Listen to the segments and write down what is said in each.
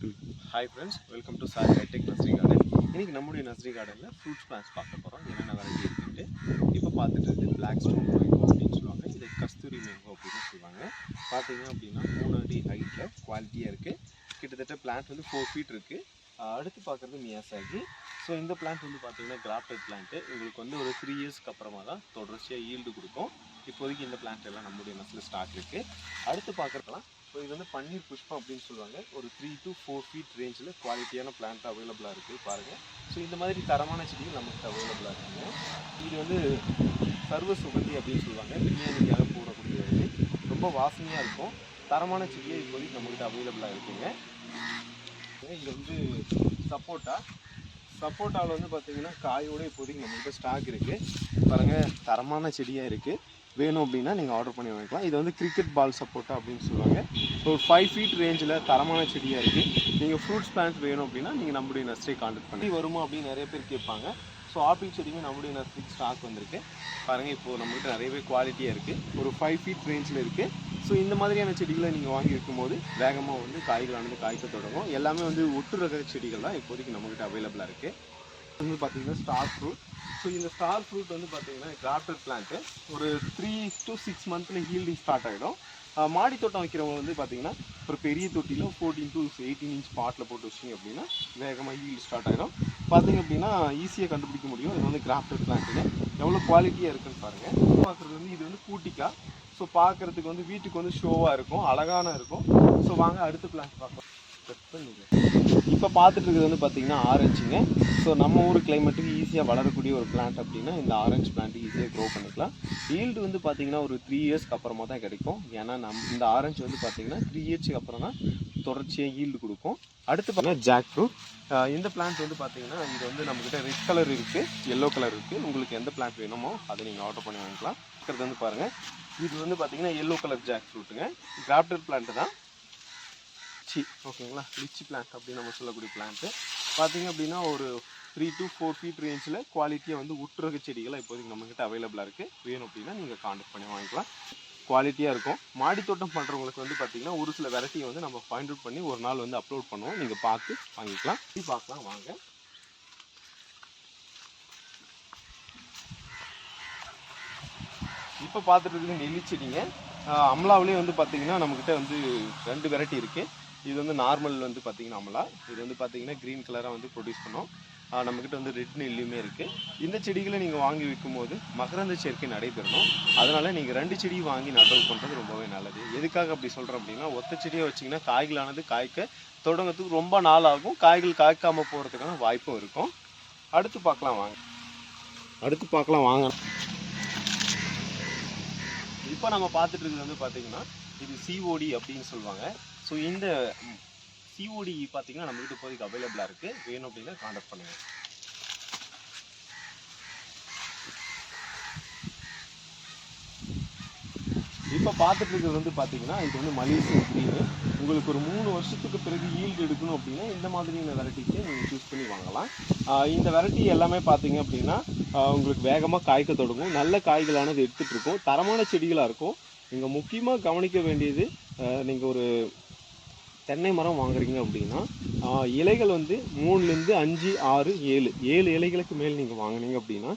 Hi friends welcome to sir hi-tech nursery garden இன்னைக்கு நம்முடைய nursery கார்டனில் ஃப்ரூட்ஸ் பிளான்ஸ் பார்க்க போகிறோம் என்னென்ன வெரைட்டி இருக்குன்ட்டு. இப்போ பார்த்துட்டு இருக்குது பிளாக் ஸ்டோன் மேங்கோ அப்படின்னு சொல்லுவாங்க. இது கஸ்தூரி மேங்கோ அப்படின்னு சொல்லுவாங்க. பார்த்தீங்க அப்படின்னா மூணு அடி ஹைட்டில் குவாலிட்டியாக இருக்குது கிட்டத்தட்ட பிளான்ட் வந்து ஃபோர் ஃபீட் இருக்குது அடுத்து பார்க்குறது மியாசாகி ஸோ இந்த பிளான்ட் வந்து பார்த்தீங்கன்னா கிராஃப்டட் பிளான்ட்டு உங்களுக்கு வந்து ஒரு த்ரீ இயர்ஸ்க்கு அப்புறமா தான் தொடர்ச்சியாக ஈல்டு கொடுக்கும். இப்போதைக்கு இந்த பிளான்ட் எல்லாம் நம்முடைய நர்சரியில் ஸ்டாக் இருக்குது அடுத்து பார்க்குறதுலாம் ஸோ இது வந்து பன்னீர் புஷ்பம் அப்படின்னு சொல்லுவாங்க. ஒரு த்ரீ டு ஃபோர் ஃபீட் ரேஞ்சில் குவாலிட்டியான பிளான்ட் அவைலபிளாக இருக்குது பாருங்கள் ஸோ இந்த மாதிரி தரமான செடிகள் நமக்கு அவைலபிளாக இருக்குங்க. இது வந்து சர்வ சுகந்தி அப்படின்னு சொல்லுவாங்க. பிரியாணிக்காக வந்து ரொம்ப வாசனையாக இருக்கும். தரமான செடியே இப்போதைக்கு நம்மகிட்ட அவைலபிளாக இருக்குங்க. இது வந்து சப்போட்டா. சப்போட்டாவில் வந்து பார்த்தீங்கன்னா காயோட இப்போதைக்கு நம்மகிட்ட ஸ்டாக் இருக்குது பாருங்கள் தரமான செடியாக இருக்குது வேணும் அப்படின்னா நீங்கள் ஆர்டர் பண்ணி வாங்கிக்கலாம். இது வந்து கிரிக்கெட் பால் சப்போட்டா அப்படின்னு சொல்லுவாங்க. ஒரு ஃபைவ் ஃபீட் ரேஞ்சில் தரமான செடியாக இருக்குது நீங்கள் ஃப்ரூட்ஸ் பிளான்ட் வேணும் அப்படின்னா நீங்கள் நம்முடைய நர்சரி கான்டாக்ட் பண்ணி வருமா அப்படின்னு நிறைய பேர் கேட்பாங்க. ஸோ ஆப்பிள் செடியுமே நம்முடைய நர்சரி ஸ்டாக் வந்திருக்கு. பாருங்கள் இப்போது நம்மகிட்ட நிறையவே குவாலிட்டியாக இருக்குது ஒரு ஃபைவ் ஃபீட் ரேஞ்சில் இருக்குது ஸோ இந்த மாதிரியான செடிகளை நீங்கள் வாங்கி வைக்கும்போது வேகமாக வந்து காய்களானது காய்க்க தொடங்கும். எல்லாமே வந்து ஒட்டு ரக செடிகள் தான் இப்போதைக்கு நம்மகிட்ட அவைலபிளாக இருக்குது வந்து பார்த்தீங்கன்னா ஸ்டார் ஃப்ரூட் ஸோ இந்த ஸ்டார் ஃப்ரூட் வந்து பார்த்தீங்கன்னா கிராஃப்டட் பிளான்ட்டு ஒரு த்ரீ டு சிக்ஸ் மந்த்தில் ஹீல்டிங் ஸ்டார்ட் ஆகிடும் மாடி தோட்டம் வைக்கிறவங்க வந்து பார்த்தீங்கன்னா ஒரு பெரிய தொட்டியில் ஃபோர்டீன் டு எயிட்டீன் இன்ச் பாட்டில் போட்டு வச்சிங்க அப்படின்னா வேகமாக ஹீல்டு ஸ்டார்ட் ஆகிடும் பார்த்தீங்க அப்படின்னா ஈஸியாக கண்டுபிடிக்க முடியும். இது வந்து கிராஃப்டட் பிளான்ட்டுங்க எவ்வளோ குவாலிட்டியாக இருக்குன்னு பாருங்கள் பார்க்குறது வந்து இது வந்து கூட்டிக்கா ஸோ பார்க்குறதுக்கு வந்து வீட்டுக்கு வந்து ஷோவாக இருக்கும் அழகான இருக்கும். ஸோ வாங்க அடுத்த பிளான்ட் பார்க்கலாம் இப்போ பார்த்துட்டு இருக்கிறது வந்து பார்த்தீங்கன்னா ஆரஞ்சுங்க. ஸோ நம்ம ஊர் கிளைமேட்டுக்கு ஈஸியாக வளரக்கூடிய ஒரு பிளான்ட் அப்படின்னா இந்த ஆரஞ்சு பிளான்ட் ஈஸியாக க்ரோ பண்ணிக்கலாம். ஈல்டு வந்து பார்த்தீங்கன்னா ஒரு த்ரீ இயர்ஸ்க்கு அப்புறமா தான் கிடைக்கும். ஏன்னா நம் இந்த ஆரஞ்சு வந்து பார்த்தீங்கன்னா த்ரீ இயர்ஸ்க்கு அப்புறம் தான் தொடர்ச்சியாக ஈல்டு கொடுக்கும். அடுத்து பார்த்தீங்கன்னா ஜாக் ஃப்ரூட் இந்த பிளான்ட் வந்து பார்த்தீங்கன்னா இது வந்து நம்மக்கிட்ட ரெட் கலர் இருக்குது எல்லோ கலர் இருக்குது உங்களுக்கு எந்த பிளான்ட் வேணுமோ அதை நீங்கள் ஆர்டர் பண்ணி வாங்கிக்கலாம். இருக்கிறது வந்து பாருங்கள் இது வந்து பார்த்தீங்கன்னா எல்லோ கலர் ஜாக் ஃப்ரூட்டுங்க கிராப்டர் பிளான்ட் தான். லிச்சி ஓகேங்களா? லிச்சி பிளான்ட் அப்படின்னு நம்ம சொல்லக்கூடிய பிளான்ட்டு பார்த்தீங்க அப்படின்னா ஒரு த்ரீ டு ஃபோர் ஃபீட் ரேஞ்சில் குவாலிட்டியாக வந்து உட்ரக செடிகளாக இப்போதைக்கு நம்மக்கிட்ட அவைலபிளாக இருக்குது வேணும் அப்படின்னா நீங்கள் காண்டக்ட் பண்ணி வாங்கிக்கலாம். குவாலிட்டியாக இருக்கும். மாடி தோட்டம் பண்ணுறவங்களுக்கு வந்து பார்த்தீங்கன்னா ஒரு சில வெரைட்டியை வந்து நம்ம ஃபைண்ட் அவுட் பண்ணி ஒரு நாள் வந்து அப்லோட் பண்ணுவோம். நீங்கள் பார்த்து வாங்கிக்கலாம். இது பார்க்கலாம் வாங்க. இப்போ பார்த்துட்டு இருக்குது நெல்லி செடிங்க ஆஹ் வந்து பார்த்தீங்கன்னா நம்மக்கிட்ட வந்து ரெண்டு வெரைட்டி இருக்குது இது வந்து நார்மல் வந்து பார்த்தீங்கன்னா அமலா இது வந்து பார்த்தீங்கன்னா க்ரீன் கலராக வந்து ப்ரொடியூஸ் பண்ணோம். நம்மக்கிட்ட வந்து ரெட் நெல்லியுமே இருக்குது இந்த செடிகளை நீங்கள் வாங்கி வைக்கும்போது மகரந்த சேர்க்கை நடைபெறணும். அதனால் நீங்கள் ரெண்டு செடியும் வாங்கி நடவு பண்ணுறது ரொம்பவே நல்லது. எதுக்காக அப்படி சொல்கிறோம் அப்படின்னா ஒத்த செடியை வச்சிங்கன்னா காய்களானது காய்க்க தொடங்கிறதுக்கு ரொம்ப நாள் ஆகும். காய்கள் காய்க்காமல் போகிறதுக்கான வாய்ப்பும் இருக்கும். அடுத்து பார்க்கலாம் வாங்க. அடுத்து பார்க்கலாம் வாங்க. இப்போ நம்ம பார்த்துட்டு இருக்கிறது வந்து பார்த்தீங்கன்னா இது சிஓடி அப்படின்னு சொல்லுவாங்க. ஸோ இந்த சிஓடி பார்த்தீங்கன்னா நம்ம கிட்ட இப்போதைக்கு அவைலபிளாக இருக்குது வேணும் அப்படின்னா காண்டாக்ட் பண்ணுங்க. இப்போ பார்த்துட்டு இருக்கிறது வந்து பார்த்தீங்கன்னா இது வந்து மலேசியன் க்ரீனு உங்களுக்கு ஒரு மூணு வருஷத்துக்கு பிறகு ஈல்டு எடுக்கணும் அப்படின்னா இந்த மாதிரியான வெரைட்டிக்கு நீங்கள் சூஸ் பண்ணி வாங்கலாம். இந்த வெரைட்டி எல்லாமே பார்த்தீங்க அப்படின்னா உங்களுக்கு வேகமாக காய்க்க தொடங்கும். நல்ல காய்களானது எடுத்துகிட்டு இருக்கும். தரமான செடிகளாக இருக்கும். நீங்கள் முக்கியமாக கவனிக்க வேண்டியது நீங்கள் ஒரு தென்னை மரம் வாங்குறீங்க அப்படின்னா இலைகள் வந்து மூணுலேருந்து அஞ்சு ஆறு ஏழு ஏழு இலைகளுக்கு மேல் நீங்கள் வாங்குனீங்க அப்படின்னா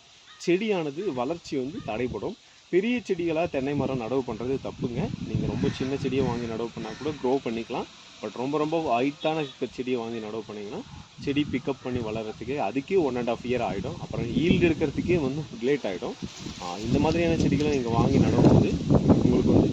செடியானது வளர்ச்சி வந்து தடைப்படும் பெரிய செடிகளாக தென்னை மரம் நடவு பண்ணுறது தப்புங்க. நீங்கள் ரொம்ப சின்ன செடியை வாங்கி நடவு பண்ணால் கூட க்ரோ பண்ணிக்கலாம். பட் ரொம்ப ரொம்ப ஹைட்டான செடியை வாங்கி நடவு பண்ணிங்கன்னா செடி பிக்கப் பண்ணி வளர்கிறதுக்கு அதுக்கே ஒன் அண்ட் ஆஃப் இயர் ஆகிடும் அப்புறம் ஈல்டு எடுக்கிறதுக்கே வந்து லேட் ஆகிடும் இந்த மாதிரியான செடிகளை நீங்கள் வாங்கி நடும்போது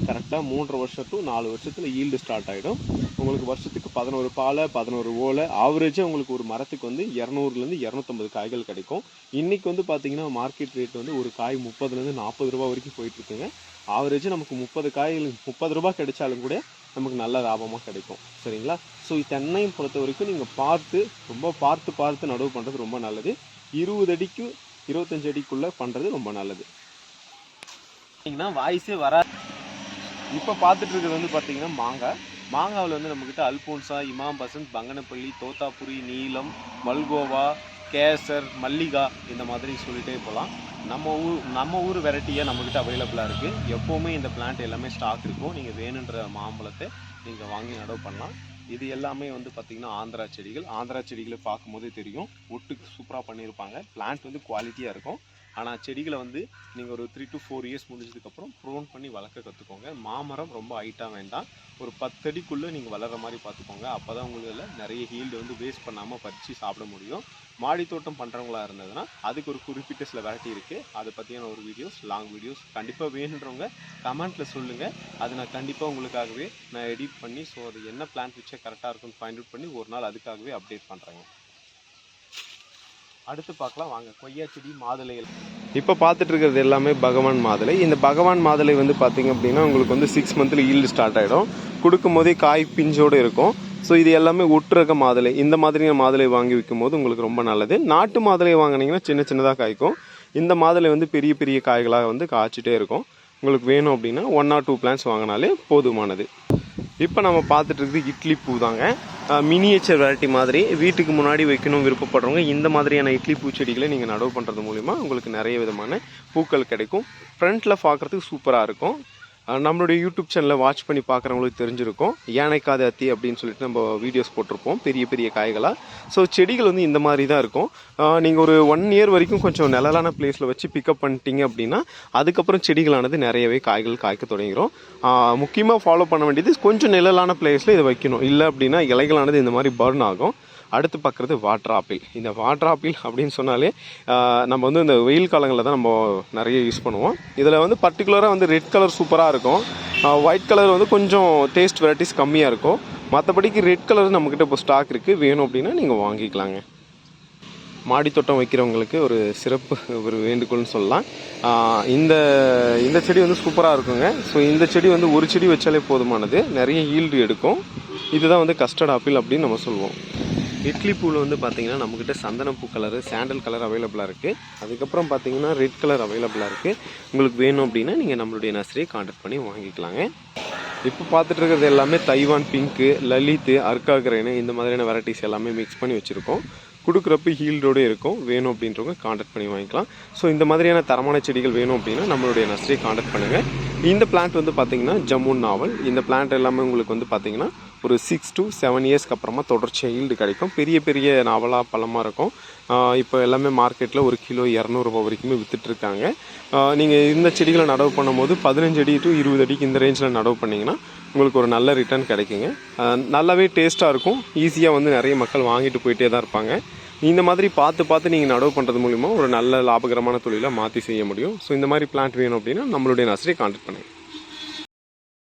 கரெக்டாக மூன்றரை வருஷம் டு நாலு வருஷத்தில் ஈல்டு ஸ்டார்ட் ஆகிடும் உங்களுக்கு வருஷத்துக்கு பதினோரு பாலை பதினோரு ஓலை. ஆவரேஜாக உங்களுக்கு ஒரு மரத்துக்கு வந்து இரநூறுலேருந்து இரநூத்தம்பது காய்கள் கிடைக்கும். இன்றைக்கி வந்து பார்த்தீங்கன்னா மார்க்கெட் ரேட் வந்து ஒரு காய் முப்பதுலேருந்து நாற்பது ரூபா வரைக்கும் போயிட்டுருக்குங்க. ஆவரேஜ் நமக்கு முப்பது காய்கள் முப்பது ரூபா கிடைச்சாலும் கூட நமக்கு நல்ல லாபமாக கிடைக்கும். சரிங்களா? ஸோ தென்னையும் பொறுத்த வரைக்கும் நீங்கள் பார்த்து ரொம்ப பார்த்து பார்த்து நடவு பண்ணுறது ரொம்ப நல்லது. இருபது அடிக்கு இருபத்தஞ்சு அடிக்குள்ளே பண்ணுறது ரொம்ப நல்லது. பார்த்தீங்கன்னா வாய்ஸே வராது. இப்போ பார்த்துட்டு இருக்கிறது வந்து பார்த்தீங்கன்னா மாங்காய் மாங்காவில் வந்து நம்மக்கிட்ட அல்போன்சா இமாம் பசந்த் பங்கனப்பள்ளி தோத்தாபுரி நீலம் மல்கோவா கேசர் மல்லிகா இந்த மாதிரி சொல்லிகிட்டே போகலாம் நம்ம ஊர் நம்ம ஊர் வெரைட்டியாக நம்மக்கிட்ட அவைலபிளாக இருக்குது எப்போவுமே இந்த பிளான்ட் எல்லாமே ஸ்டாக் இருக்கும். நீங்கள் வேணுன்ற மாம்பழத்தை நீங்கள் வாங்கி நடவு பண்ணலாம். இது எல்லாமே வந்து பார்த்திங்கன்னா ஆந்திரா செடிகள். ஆந்திரா செடிகளை பார்க்கும்போதே தெரியும். ஒட்டுக்கு சூப்பராக பண்ணியிருப்பாங்க. பிளான்ட் வந்து குவாலிட்டியாக இருக்கும். ஆனால் செடிகளை வந்து நீங்கள் ஒரு த்ரீ டு ஃபோர் இயர்ஸ் முடிஞ்சதுக்கப்புறம் ப்ரோன் பண்ணி வளர்க்க கற்றுக்கோங்க மாமரம் ரொம்ப ஹைட்டாக வேண்டாம். ஒரு பத்தடிக்குள்ளே நீங்கள் வளர்கிற மாதிரி பார்த்துக்கோங்க. அப்போ தான் உங்களுக்கு நிறைய ஹீல்டு வந்து வேஸ்ட் பண்ணாமல் பறித்து சாப்பிட முடியும். மாடி தோட்டம் பண்ணுறவங்களா இருந்ததுன்னா அதுக்கு ஒரு குறிப்பிட்ட சில வெரைட்டி இருக்குது அதை பற்றியான ஒரு வீடியோஸ் லாங் வீடியோஸ் கண்டிப்பாக வேணுன்றவங்க கமெண்ட்டில் சொல்லுங்கள் அது நான் கண்டிப்பாக உங்களுக்காகவே நான் எடிட் பண்ணி ஸோ அது என்ன பிளான் வச்சா கரெக்டாக இருக்குன்னு ஃபைண்ட் அவுட் பண்ணி ஒரு நாள் அதுக்காகவே அப்டேட் பண்ணுறேங்க அடுத்து பார்க்கலாம். வாங்க கொய்யா செடி மாதுளைகள் இப்போ பார்த்துட்டு இருக்கிறது எல்லாமே பகவான் மாதுளை. இந்த பகவான் மாதுளை வந்து பார்த்தீங்க அப்படின்னா உங்களுக்கு வந்து சிக்ஸ் மந்த்தில் ஈல்டு ஸ்டார்ட் ஆகிடும் கொடுக்கும் போதே காய் பிஞ்சோடு இருக்கும். ஸோ இது எல்லாமே ஒட்டுரக மாதுளை. இந்த மாதிரியான மாதுளை வாங்கி விற்கும் போது உங்களுக்கு ரொம்ப நல்லது. நாட்டு மாதுளை வாங்கினீங்கன்னா சின்ன சின்னதாக காய்க்கும். இந்த மாதுளை வந்து பெரிய பெரிய காய்களாக வந்து காய்ச்சிட்டே இருக்கும். உங்களுக்கு வேணும் அப்படின்னா ஒன் ஆர் டூ பிளான்ஸ் வாங்கினாலே போதுமானது. இப்போ நம்ம பார்த்துட்டு இருக்குது இட்லி பூ தாங்க மினியேச்சர் வெரைட்டி மாதிரி வீட்டுக்கு முன்னாடி வைக்கணும் விருப்பப்படுறவங்க இந்த மாதிரியான இட்லி பூச்செடிகளை நீங்கள் நடவு பண்ணுறது மூலிமா உங்களுக்கு நிறைய விதமான பூக்கள் கிடைக்கும். ஃப்ரண்ட்டில் பார்க்குறதுக்கு சூப்பராக இருக்கும். நம்மளுடைய யூடியூப் சேனலை வாட்ச் பண்ணி பார்க்குறவங்களுக்கு தெரிஞ்சிருக்கும். யானைக்காத அத்தி அப்படின்னு சொல்லிட்டு நம்ம வீடியோஸ் போட்டிருப்போம். பெரிய பெரிய காய்களாக ஸோ செடிகள் வந்து இந்த மாதிரி தான் இருக்கும் நீங்கள் ஒரு ஒன் இயர் வரைக்கும் கொஞ்சம் நிழலான பிளேஸில் வச்சு பிக்கப் பண்ணிட்டீங்க அப்படின்னா அதுக்கப்புறம் செடிகளானது நிறையவே காய்கள் காய்க்க தொடங்கிடும் முக்கியமாக ஃபாலோ பண்ண வேண்டியது கொஞ்சம் நிழலான பிளேஸில் இதை வைக்கணும். இல்லை அப்படின்னா இலைகளானது இந்த மாதிரி பர்ன் ஆகும். அடுத்து பார்க்குறது வாட்டர் ஆப்பிள் இந்த வாட்டர் ஆப்பிள் அப்படின்னு சொன்னாலே நம்ம வந்து இந்த வெயில் காலங்களில் தான் நம்ம நிறைய யூஸ் பண்ணுவோம். இதில் வந்து பர்டிகுலராக வந்து ரெட் கலர் சூப்பராக இருக்கும். ஒயிட் கலர் வந்து கொஞ்சம் டேஸ்ட் வெரைட்டிஸ் கம்மியாக இருக்கும். மற்றபடிக்கு ரெட் கலர் நம்மக்கிட்ட இப்போ ஸ்டாக் இருக்குது வேணும் அப்படின்னா நீங்கள் வாங்கிக்கலாங்க. மாடி தோட்டம் வைக்கிறவங்களுக்கு ஒரு சிறப்பு ஒரு வேண்டுகோள்னு சொல்லலாம். இந்த இந்த செடி வந்து சூப்பராக இருக்குங்க. ஸோ இந்த செடி வந்து ஒரு செடி வச்சாலே போதுமானது. நிறைய ஈல்டு எடுக்கும். இதுதான் வந்து கஸ்டர்ட் ஆப்பிள் அப்படின்னு நம்ம சொல்லுவோம். இட்லி பூவில் வந்து பார்த்தீங்கன்னா நம்மக்கிட்ட சந்தனப்பூ கலரு சாண்டல் கலர் அவைலபிளாக இருக்குது அதுக்கப்புறம் பார்த்தீங்கன்னா ரெட் கலர் அவைலபிளாக இருக்குது உங்களுக்கு வேணும் அப்படின்னா நீங்கள் நம்மளுடைய நர்சரியை காண்டாக்ட் பண்ணி வாங்கிக்கலாங்க. இப்போ பார்த்துட்டு இருக்கிறது எல்லாமே தைவான் பிங்க்கு லலித்து அர்க்காகிரேனு இந்த மாதிரியான வெரைட்டிஸ் எல்லாமே மிக்ஸ் பண்ணி வச்சுருக்கோம். கொடுக்குறப்ப ஹீல்டோடு இருக்கும். வேணும் அப்படின்றவங்க காண்டாக்ட் பண்ணி வாங்கிக்கலாம். ஸோ இந்த மாதிரியான தரமான செடிகள் வேணும் அப்படின்னா நம்மளுடைய நர்சரியை காண்டாக்ட் பண்ணுங்கள் இந்த பிளான்ட் வந்து பார்த்தீங்கன்னா ஜம்முன் நாவல். இந்த பிளான்ட் எல்லாமே உங்களுக்கு வந்து பார்த்தீங்கன்னா ஒரு சிக்ஸ் டு செவன் இயர்ஸ்க்கு அப்புறமா தொடர்ச்சியாக ஈல்டு கிடைக்கும். பெரிய பெரிய நாவலாக பழமாக இருக்கும். இப்போ எல்லாமே மார்க்கெட்டில் ஒரு கிலோ இரநூறுபா வரைக்குமே விற்றுட்ருக்காங்க நீங்கள் இந்த செடிகளை நடவு பண்ணும்போது பதினஞ்சு அடி டு இருபது அடிக்கு இந்த ரேஞ்சில் நடவு பண்ணிங்கன்னா உங்களுக்கு ஒரு நல்ல ரிட்டர்ன் கிடைக்குங்க. நல்லாவே டேஸ்ட்டாக இருக்கும். ஈஸியாக வந்து நிறைய மக்கள் வாங்கிட்டு போயிட்டே தான் இருப்பாங்க. இந்த மாதிரி பார்த்து பார்த்து நீங்கள் நடவு பண்ணுறது மூலிமா ஒரு நல்ல லாபகரமான தொழிலை மாற்றி செய்ய முடியும். ஸோ இந்த மாதிரி பிளான்ட் வேணும் அப்படின்னா நம்மளுடைய நர்சரியை கான்டாக்ட் பண்ணுங்கள்